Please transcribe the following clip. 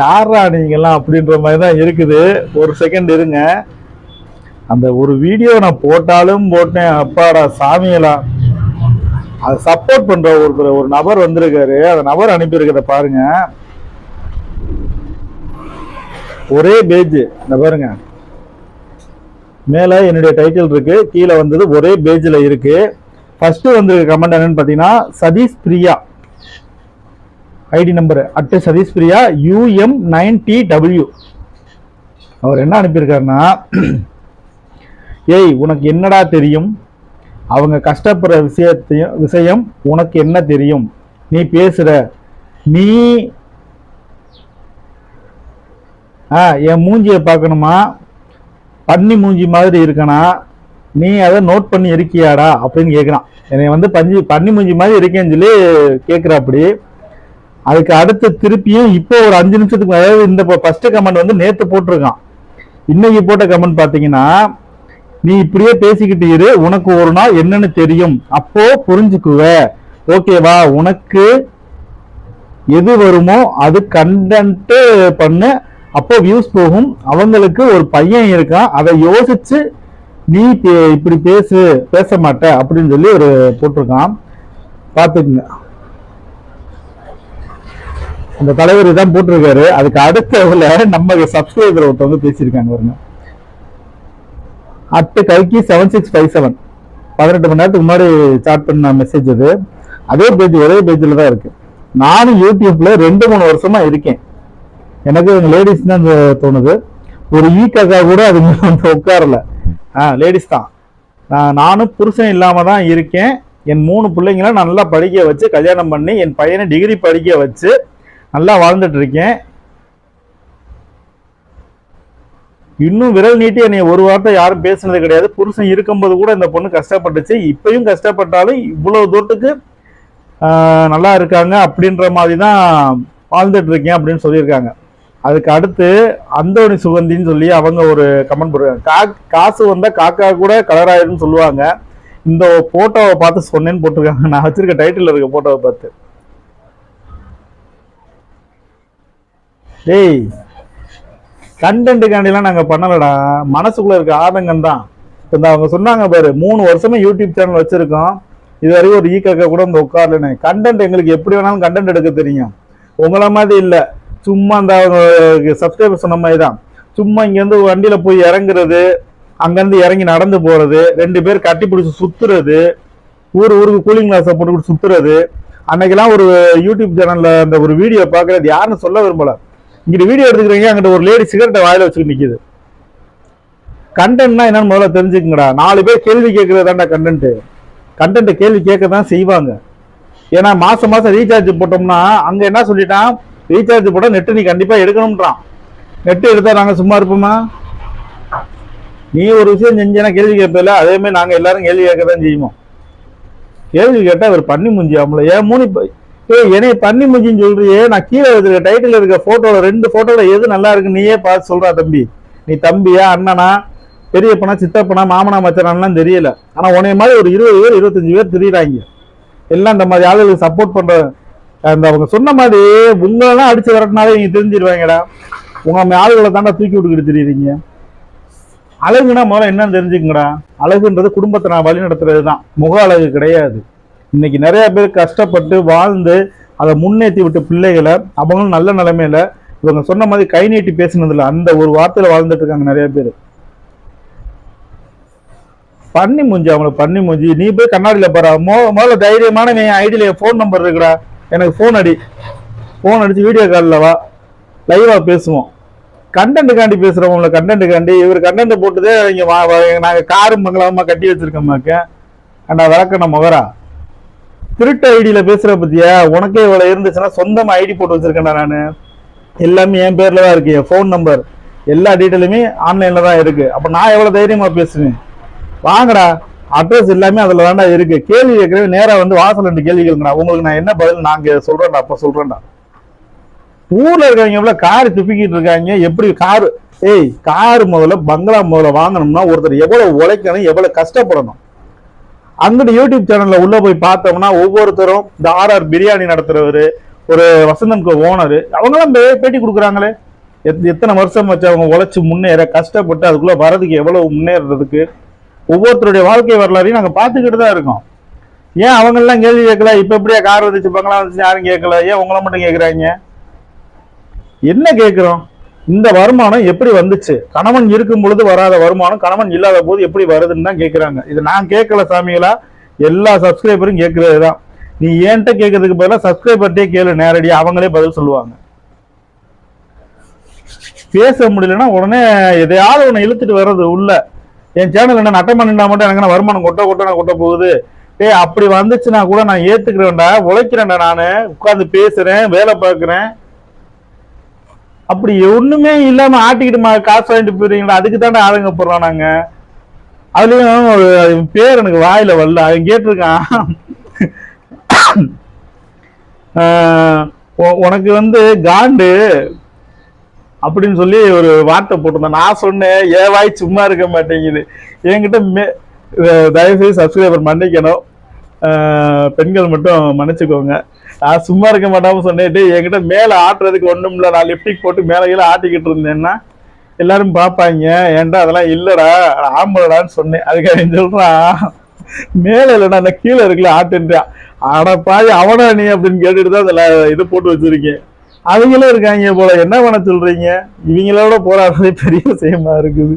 யாரா நீங்கெல்லாம் அப்படின்ற மாதிரி தான் இருக்குது. ஒரு செகண்ட் இருங்க. அந்த ஒரு வீடியோ நான் போட்டாலும் போட்டேன். அப்பாடா சாமியெல்லாம் அதை சப்போர்ட் பண்ற ஒருத்தர் ஒரு நபர் வந்திருக்காரு. அந்த நபர் அனுப்பியிருக்கிறத பாருங்க. ஒரே பேஜ் இந்த பாருங்க. மேல என்னுடைய டைட்டில் இருக்கு. கீழே வந்தது ஒரே பேஜ்ல இருக்கு. ஃபர்ஸ்ட் வந்திருக்க கமெண்ட் என்னன்னு பாத்தீங்கன்னா Sathish Priya. ID number at Sathish Priya UM nine D W அவர் என்ன அனுப்பியிருக்காருன்னா ஏய் உனக்கு என்னடா தெரியும்? அவங்க கஷ்டப்படுற விஷயத்தையும் விஷயம் உனக்கு என்ன தெரியும்? நீ பேசுகிற நீ ஆ என் மூஞ்சியை பார்க்கணுமா? பன்னி மூஞ்சி மாதிரி இருக்கனா? நீ அதை நோட் பண்ணி இருக்கியாடா? அப்படின்னு கேட்குறான் என்னை வந்து பஞ்சு பன்னி மூஞ்சி மாதிரி இருக்கேன்னு சொல்லி கேட்குறாப்படி அதுக்கு அடுத்து திருப்பியும் இப்போ ஒரு அஞ்சு நிமிஷத்துக்கு அதாவது இந்த ஃபர்ஸ்ட் கமெண்ட் வந்து நேத்து போட்டிருக்கான். இன்னைக்கு போட்ட கமெண்ட் பாத்தீங்கன்னா நீ இப்படியே பேசிக்கிட்டு இரு உனக்கு ஒரு நாள் என்னன்னு தெரியும். அப்போ புரிஞ்சுக்குவ. ஓகேவா உனக்கு எது வருமோ அது கண்டன்ட்டு பண்ணு. அப்போ வியூஸ் போகும். அவங்களுக்கு ஒரு பையன் இருக்கான். அதை யோசிச்சு நீ பே- இப்படி பேசு பேச மாட்ட அப்படின்னு சொல்லி ஒரு போட்டிருக்கான். பார்த்துக்குங்க அந்த தலைவர் தான் போட்டிருக்காரு. அதுக்கு அடுத்தவங்கள நம்ம சப்ஸ்கிரைபர் ஒருத்தவங்க பேசியிருக்காங்க வருங்க அட்டு கல்கி செவன் சிக்ஸ் ஃபைவ் செவன் பதினெட்டு மணி நேரத்துக்கு முன்னாடி சாட் பண்ண மெசேஜ் அது அதே பேஜ் ஒரே பேஜில் தான் இருக்கு. நானும் யூடியூப்ல ரெண்டு மூணு வருஷமா இருக்கேன். எனக்கு லேடிஸ் தான் தோணுது. ஒரு e ஈ கக்கா கூட அது வந்து உட்காரல. ஆ லேடிஸ் தான். நானும் புருஷன் இல்லாம தான் இருக்கேன். என் மூணு பிள்ளைங்களை நல்லா படிக்க வச்சு கல்யாணம் பண்ணி என் பையனை டிகிரி படிக்க வச்சு நல்லா வாழ்ந்துட்டு இருக்கேன் இன்னும் விரல் நீட்டி என்னை ஒரு வார்த்தை யாரும் பேசுனது கிடையாது. புருஷன் இருக்கும்போது கூட இந்த பொண்ணு கஷ்டப்பட்டுச்சு. இப்பயும் கஷ்டப்பட்டாலும் இவ்வளவு தூரத்துக்கு நல்லா இருக்காங்க அப்படின்ற மாதிரி தான் வாழ்ந்துட்டு இருக்கேன் அப்படின்னு சொல்லியிருக்காங்க. அதுக்கு அடுத்து அந்தோணி சுகந்தின்னு சொல்லி அவங்க ஒரு கமெண்ட் போடுறாங்க. கா காசு வந்தால் காக்கா கூட கலர் ஆயிரும்னு சொல்லுவாங்க. இந்த போட்டோவை பார்த்து சொன்னேன்னு போட்டிருக்காங்க. நான் வச்சிருக்க டைட்டில் இருக்க போட்டோவை பார்த்து. டேய் கண்டென்ட்டுக்காண்டிலாம் நாங்கள் பண்ணலடா. மனசுக்குள்ளே இருக்க ஆதங்கம் தான். இந்த அவங்க சொன்னாங்க பாரு மூணு வருஷமா யூடியூப் சேனல் வச்சுருக்கோம். இது வரைக்கும் ஒரு ஈக்காக்க கூட இந்த உட்கார்லன்னு. கண்டென்ட் எங்களுக்கு எப்படி வேணாலும் கண்டென்ட் எடுக்க தெரியும். உங்கள மாதிரி இல்லை. சும்மா அந்த சப்ஸ்கிரைபர் சொன்ன மாதிரி தான். சும்மா இங்கேருந்து வண்டியில் போய் இறங்குறது அங்கேருந்து இறங்கி நடந்து போகிறது ரெண்டு பேர் கட்டி பிடிச்சி சுற்றுறது ஊர் ஊருக்கு கூலிங் கிளாஸை போட்டு சுற்றுறது அன்னைக்கெல்லாம் ஒரு யூடியூப் சேனலில் அந்த ஒரு வீடியோ பார்க்குறது யாருன்னு சொல்ல விரும்பலை. இங்கிட்டு வீடியோ எடுத்துக்கிறீங்க அங்கிட்ட ஒரு லேடி சிகரெட்டை வாயில வச்சுட்டு நிக்குது. கண்டென்ட்னா என்னன்னு முதல்ல தெரிஞ்சுக்கங்கடா. நாலு பேர் கேள்வி கேட்கறதாண்டா கண்டென்ட் கண்டென்ட்டை கேள்வி கேட்க தான் செய்வாங்க. ஏன்னா மாசம் மாசம் ரீசார்ஜ் போட்டோம்னா அங்க என்ன சொல்லிட்டான்? ரீசார்ஜ் போட்டால் நெட்டு நீ கண்டிப்பா எடுக்கணும்ன்றான். நெட்டு எடுத்தா நாங்க சும்மா இருப்போமா? நீ ஒரு விஷயம் செஞ்சேன்னா கேள்வி கேட்பதில்ல அதே மாதிரி நாங்க எல்லாரும் கேள்வி கேட்க தான் செய்வோம். கேள்வி கேட்டால் அவர் பண்ணி முடிஞ்சாமல ஏன் மூணு ப- ஏய் பண்ணி முடிஞ்சு சொல்றியே. நான் கீழே வச்சிருக்க டைட்டில் இருக்க போட்டோல ரெண்டு போட்டோல எது நல்லா இருக்கு நீயே பார்த்து சொல்றா தம்பி. நீ தம்பியா அண்ணனா பெரியப்பனா சித்தப்பனா மாமனா மச்சனான்லாம் தெரியல. ஆனா உன்னைய மாதிரி ஒரு இருபது பேர் இருபத்தஞ்சு பேர் தெரியுறாங்க. எல்லாம் இந்த மாதிரி ஆளுகளுக்கு சப்போர்ட் பண்ற அந்த அவங்க சொன்ன மாதிரி உங்களெல்லாம் அடிச்சு விரட்டினாலே நீங்க தெரிஞ்சிருவாங்கடா. உங்க நம்ம ஆளுகளை தாண்டா தூக்கி விட்டுக்கிட்டு தெரியுறீங்க. அழகுனா முதல்ல என்னன்னு தெரிஞ்சுக்கங்கடா. அழகுன்றது குடும்பத்தை நான் வழி நடத்துறது தான் முக அழகு கிடையாது. இன்னைக்கு நிறைய பேர் கஷ்டப்பட்டு வாழ்ந்து அதை முன்னேற்றி விட்டு பிள்ளைகளை அவங்களும் நல்ல நிலைமையில இவங்க சொன்ன மாதிரி கை நீட்டி பேசினதில்ல அந்த ஒரு வார்த்தையில் வாழ்ந்துட்டு இருக்காங்க நிறைய பேர். பண்ணி முஞ்சி அவங்கள பண்ணி முஞ்சி. நீ போய் கண்ணாடியில் பாரு. மோ முதல்ல தைரியமான என் ஐடியில் என் ஃபோன் நம்பர் இருக்குடா. எனக்கு ஃபோன் அடி. ஃபோன் அடிச்சு வீடியோ காலில் வா. லைவாக பேசுவோம். கண்டென்ட்டுக்காண்டி பேசுறவங்கள கண்டென்ட்டுக்காண்டி இவர் கண்டென்ட் போட்டுதே இங்கே வா காரும் நாங்க மங்களாமா கட்டி வச்சிருக்கோமாக்க. அண்டா விளக்கண முகரா. திருட்டு ஐடியில பேசுற பத்தியா? உனக்கே இவ்வளவு இருந்துச்சுன்னா சொந்தமா ஐடி போட்டு வச்சிருக்கேன்டா நானு. எல்லாமே என் பேர்ல தான் இருக்கு என் ஃபோன் நம்பர் எல்லா டீட்டெயிலுமே ஆன்லைன்ல தான் இருக்கு. அப்ப நான் எவ்வளவு தைரியமா பேசுவேன்? வாங்கடா. அட்ரஸ் எல்லாமே அதுல தான்டா இருக்கு. கேள்வி கேட்கறவே நேரா வந்து வாசல் ரெண்டு கேள்வி கேளுங்கடா. உங்களுக்கு நான் என்ன பதில் நாங்க சொல்றேன்டா அப்ப சொல்றேன்டா. ஊர்ல இருக்கவங்க எவ்வளவு கார் துப்பிக்கிட்டு இருக்காங்க? எப்படி கார் ஏய் கார் முதல்ல பங்களா முதல்ல வாங்கணும்னா ஒருத்தர் எவ்வளவு உழைக்கணும் எவ்வளவு கஷ்டப்படணும். அங்கிட்டு யூடியூப் சேனல்ல உள்ள போய் பார்த்தோம்னா ஒவ்வொருத்தரும் இந்த ஆர்ஆர் பிரியாணி நடத்துறவரு ஒரு வசந்தன் ஓனர் அவங்களாம் பேட்டி கொடுக்குறாங்களே. எத்- எத்தனை வருஷம் வச்சு அவங்க உழைச்சி முன்னேற கஷ்டப்பட்டு அதுக்குள்ள வரதுக்கு எவ்வளவு முன்னேறதுக்கு ஒவ்வொருத்தருடைய வாழ்க்கை வரலாறையும் நாங்கள் பார்த்துக்கிட்டு தான் இருக்கோம். ஏன் அவங்க எல்லாம் கேள்வி கேட்கல? இப்ப எப்படியா கார் வந்துச்சு பங்களா வந்துச்சு யாரும் கேட்கல? ஏன் உங்களை மட்டும் கேட்குறாங்க? என்ன கேட்குறோம்? இந்த வருமானம் எப்படி வந்துச்சு? கணவன் இருக்கும் பொழுது வராத வருமானம் கணவன் இல்லாத போது எப்படி வருதுன்னு தான் கேட்குறாங்க இது நான் கேட்கல சாமிகளா? எல்லா சப்ஸ்கிரைபரும் கேட்கறது தான் நீ ஏன்ட்ட கேட்கறதுக்கு பதிலாக சப்ஸ்கிரைபர்ட்டே கேளு நேரடியாக அவங்களே பதில் சொல்லுவாங்க. பேச முடியலன்னா உடனே எதையாவது ஒன்று இழுத்துட்டு வர்றது உள்ள. என் சேனல் என்ன நட்டம் பண்ணினா மட்டும் எனக்கு என்ன வருமானம் கொட்ட கொட்ட கொட்ட போகுது? ஏய் அப்படி வந்துச்சுன்னா கூட நான் ஏத்துக்கிறேன்டா உழைக்கிறேன்டா நான். உட்காந்து பேசுறேன் வேலை பார்க்குறேன். அப்படி ஒண்ணுமே இல்லாம ஆட்டிக்கிட்டு மா- காசு வாங்கிட்டு போயிருக்கீங்களா அதுக்கு தானே ஆளுங்க போடுறோம் நாங்க. அதுலயும் ஒரு பேர் எனக்கு வாயில வரல. அவன் கேட்டிருக்கான். உனக்கு வந்து காண்டு அப்படின்னு சொல்லி ஒரு வார்த்தை போட்டிருந்தேன். நான் சொன்னேன் ஏ வாய் சும்மா இருக்க மாட்டேங்குது. என்கிட்ட மே தயவுசெய்து சப்ஸ்கிரைபர் மன்னிக்கணும். பெண்கள் மட்டும் மன்னிச்சுக்கோங்க. நான் சும்மா இருக்க மாட்டாம சொன்னேன். டேய் என்கிட்ட மேல ஆட்டுறதுக்கு ஒண்ணும் இல்ல. நான் லிப்டிக் போட்டு மேலே கீழே ஆட்டிக்கிட்டு இருந்தேன்னா எல்லாரும் பார்ப்பாங்க. ஏன்டா அதெல்லாம் இல்லடா ஆம்பளடான்னு சொன்னேன். அதுக்காக அவன் சொல்றான் மேல இல்லடா அந்த கீழே இருக்குல்ல ஆட்டுன்றான். ஆனா பாய் அவனா நீ? அப்படின்னு கேட்டுட்டு தான் அதுல இது போட்டு வச்சிருக்கேன். அவங்களும் இருக்காங்க போல. என்ன பண்ண சொல்றீங்க? இவங்களோட போராடுறதே பெரிய விஷயமா இருக்குது.